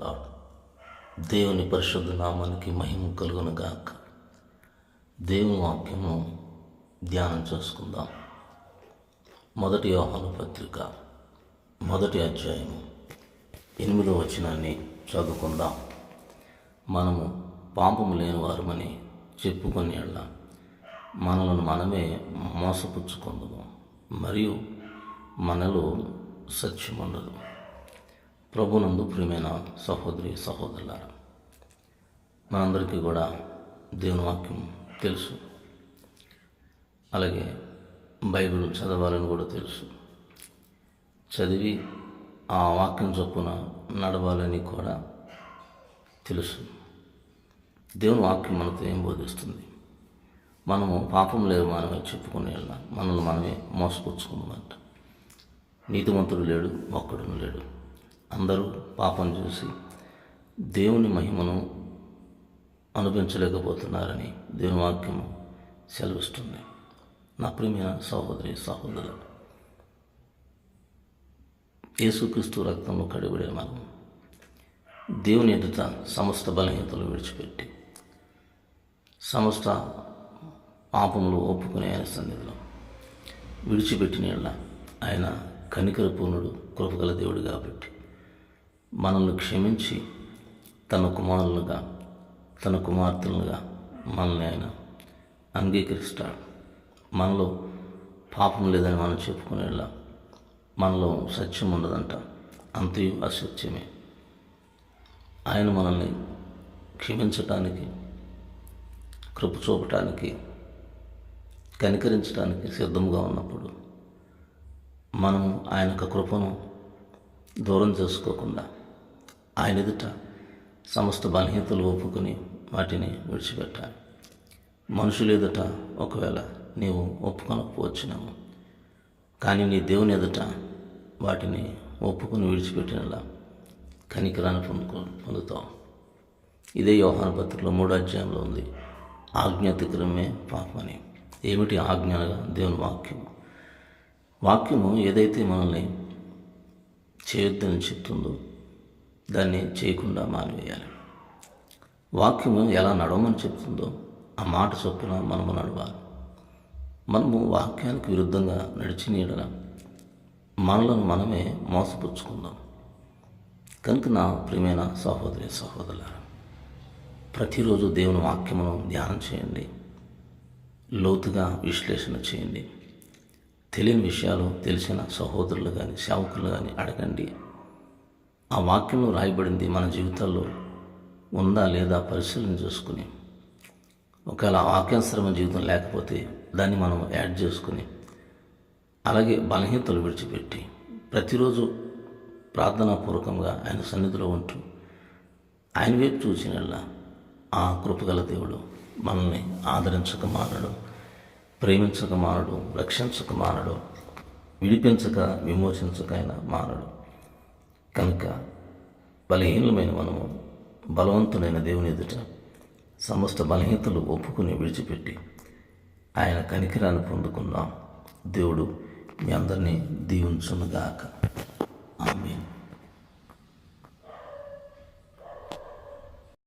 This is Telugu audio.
లాడ్ దేవుని పరిశుద్ధ నామానికి మహిమ కలుగును గాక దేవుని వాక్యము ధ్యానం చేసుకుందాం. మొదటి యోహాను పత్రిక మొదటి అధ్యాయము ఎనిమిదో వచనాన్ని చదువుకుందాం. మనము పాపము లేని వారమని చెప్పుకొని మనలను మనమే మోసపుచ్చుకుందాము మరియు మనలో సత్యం ఉండదు ప్రభునందు ప్రియమైన సహోదరి సహోదరులారా మనందరికీ కూడా దేవుని వాక్యం తెలుసు. అలాగే బైబిల్ చదవాలని కూడా తెలుసు. చదివి ఆ వాక్యం చొప్పున నడవాలని కూడా తెలుసు. దేవుని వాక్యం మనతో ఏం బోధిస్తుంది? మనము పాపం లేదు మనమే చెప్పుకునే మనల్ని మనమే మోసపుచ్చుకుందామంట నీతిమంతుడు లేడు ఒక్కడును లేడు. అందరూ పాపం చూసి దేవుని మహిమను అనుభవించలేకపోతున్నారని దేవుని వాక్యము సెలవిస్తుంది. నా ప్రియమైన సహోదరి సహోదరులు యేసుక్రీస్తు రక్తంలో కడిబడే మనం దేవుని ఎదుట సమస్త బలహీనతలు విడిచిపెట్టి సమస్త పాపములు ఒప్పుకునే ఆయన సన్నిధిలో విడిచిపెట్టిన ఆయన కనికర పూర్ణుడు కృపగల దేవుడు కాబట్టి మనల్ని క్షమించి తన కుమారులుగా తన కుమార్తెలుగా మనల్ని ఆయన అంగీకరిస్తాడు. మనలో పాపం లేదని మనం చెప్పుకునేలా మనలో సత్యం ఉండదంట. అంతయు అసత్యమే. ఆయన మనల్ని క్షమించటానికి కృప చూపటానికి కనికరించడానికి సిద్ధంగా ఉన్నప్పుడు మనం ఆయన యొక్క కృపను దూరం చేసుకోకుండా ఆయన ఎదుట సమస్త బలహీనతలు ఒప్పుకొని వాటిని విడిచిపెట్టాలి. మనుషులు ఎదుట ఒకవేళ నీవు ఒప్పుకొనకపోవచ్చునేమో. కానీ నీ దేవుని ఎదుట వాటిని ఒప్పుకొని విడిచిపెట్టినలా కనికరాన్ని పొందుకో పొందుతావు ఇదే యోహాన పత్రికలో మూడో అధ్యాయంలో ఉంది. ఆజ్ఞాతిక్రమే పాపమని. ఏమిటి ఆజ్ఞ దేవుని వాక్యము వాక్యము ఏదైతే మనల్ని చేయొద్దని చెప్తుందో దాన్ని చేయకుండా మానివేయాలి. వాక్యము ఎలా నడవమని చెప్తుందో ఆ మాట చొప్పున మనము నడవాలి. మనము వాక్యానికి విరుద్ధంగా నడిచిన యెడల మనలను మనమే మోసపుచ్చుకుందాం. కనుక నా ప్రియమైన సహోదరి సహోదరుల ప్రతిరోజు దేవుని వాక్యమును ధ్యానం చేయండి. లోతుగా విశ్లేషణ చేయండి. తెలియని విషయాలు తెలిసిన సహోదరులు కానీ సేవకులు కానీ అడగండి. ఆ వాక్యంలో రాయబడింది మన జీవితాల్లో ఉందా లేదా పరిశీలన చేసుకుని ఒకవేళ వాక్యాశ్రమ జీవితం లేకపోతే దాన్ని మనం యాడ్ చేసుకుని అలాగే బలహీనతలు విడిచిపెట్టి ప్రతిరోజు ప్రార్థనాపూర్వకంగా ఆయన సన్నిధిలో ఉంటూ ఆయన వైపు చూసిన ఆ కృపగల దేవుడు మనల్ని ఆదరించక మానడు ప్రేమించక మానడు రక్షించక మానడు విడిపించక విమోచించక ఆయన మానడు. కనుక బలహీనమైన మనము బలవంతుడైన దేవుని ఎదుట సమస్త బలహీనతలు ఒప్పుకుని విడిచిపెట్టి ఆయన కనికిరాన్ని పొందుకుందాం దేవుడు మీ అందరినీ దీవించునుగాక.